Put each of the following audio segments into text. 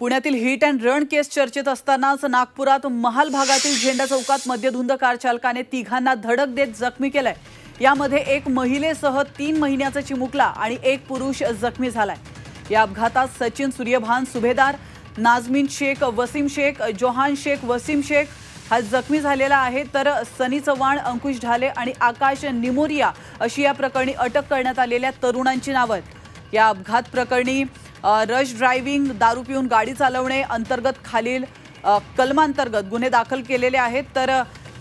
पुण्यातील hit and run केस चर्चेत असतानाच नागपुरात महाल भागातील झेंडा चौकात मध्यधुंद कार चालकाने तिघांना धडक देत जखमी केलंय. यामध्ये एक महिलेसह तीन महिन्याचा चिमुकला आणि एक पुरुष जखमी झालाय. या अपघातात सचिन सूर्यभान सुभेदार नाझमीन शेख वसीम शेख जोहान शेख वसीम शेख हा जखमी झालेला आहे. तर सनी चव्हाण अंकुश ढाले आणि आकाश निमोरिया अशी या प्रकरणी अटक करण्यात आलेल्या तरुणांची नावं आहेत. या अपघात प्रकरणी रश ड्रायव्हिंग दारू पिऊन गाडी चालवणे अंतर्गत खालील कलमांतर्गत गुन्हे दाखल केलेले आहेत. तर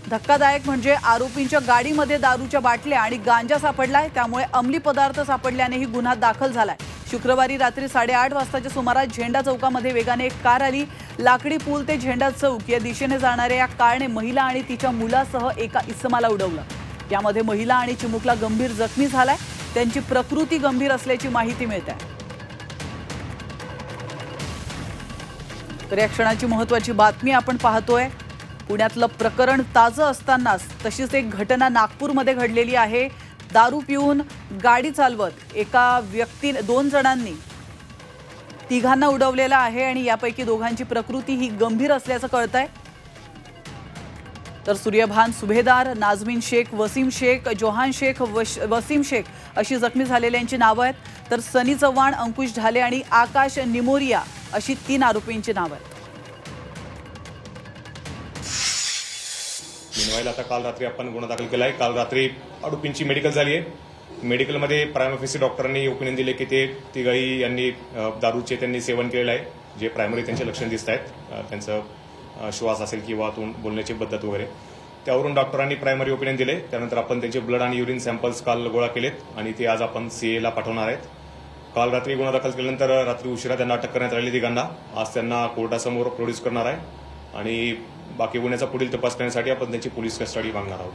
धक्कादायक म्हणजे आरोपींच्या गाडीमध्ये दारूच्या बाटल्या आणि गांजा सापडलाय. त्यामुळे अंमली पदार्थ सापडल्यानेही गुन्हा दाखल झालाय. शुक्रवारी रात्री साडेआठ वाजताच्या सुमारास झेंडा चौकामध्ये वेगाने एक कार आली. लाकडी पूल ते झेंडा चौक या दिशेने जाणाऱ्या या कारने महिला आणि तिच्या मुलासह एका इसमाला उडवलं. यामध्ये महिला आणि चिमुकला गंभीर जखमी झालाय. त्यांची प्रकृती गंभीर असल्याची माहिती मिळते आहे. तर या क्षणाची महत्वाची बातमी आपण पाहतोय. पुण्यातलं प्रकरण ताजं असतानाच तशीच एक घटना नागपूरमध्ये घडलेली आहे. दारू पिऊन गाडी चालवत एका व्यक्ती दोन जणांनी तिघांना उडवलेला आहे आणि यापैकी दोघांची प्रकृती ही गंभीर असल्याचं कळत आहे तर सूर्यभान सुभेदार नाझमीन शेख वसीम शेख जोहान शेख वश वसीम शेख अशी जखमी झालेल्यांची नावं आहेत. तर सनी चव्हाण अंकुश ढाले आणि आकाश निमोरिया अशी तीन आरोपींची नावं आहेत. मिनवाईल आता काल रात्री आपण गुन्हा दाखल केला आहे काल रात्री आरोपींची मेडिकल झाली आहे. मेडिकलमध्ये प्रायम ऑफिसर डॉक्टरांनी ओपिनियन दिले की ते तिघाही यांनी दारूचे त्यांनी सेवन केलेलं आहे. जे प्रायमरी त्यांचे लक्षण दिसत आहेत त्यांचं श्वास असेल किंवा तोंड बोलण्याची पद्धत वगैरे. त्यावरून डॉक्टरांनी प्रायमरी ओपिनियन दिले. त्यानंतर आपण त्यांचे ब्लड आणि युरिन सॅम्पल्स काल गोळा केलेत आणि ते आज आपण सीएला पाठवणार आहेत. काल रात्री गुन्हा दाखल केल्यानंतर रात्री उशिरा त्यांना अटक करण्यात आली तिघांना. आज त्यांना कोर्टासमोर प्रोड्यूस करणार आहे. आणि बाकी गुन्ह्याचा पुढील तपास करण्यासाठी आपण त्यांची पोलीस कस्टडी मागणार आहोत.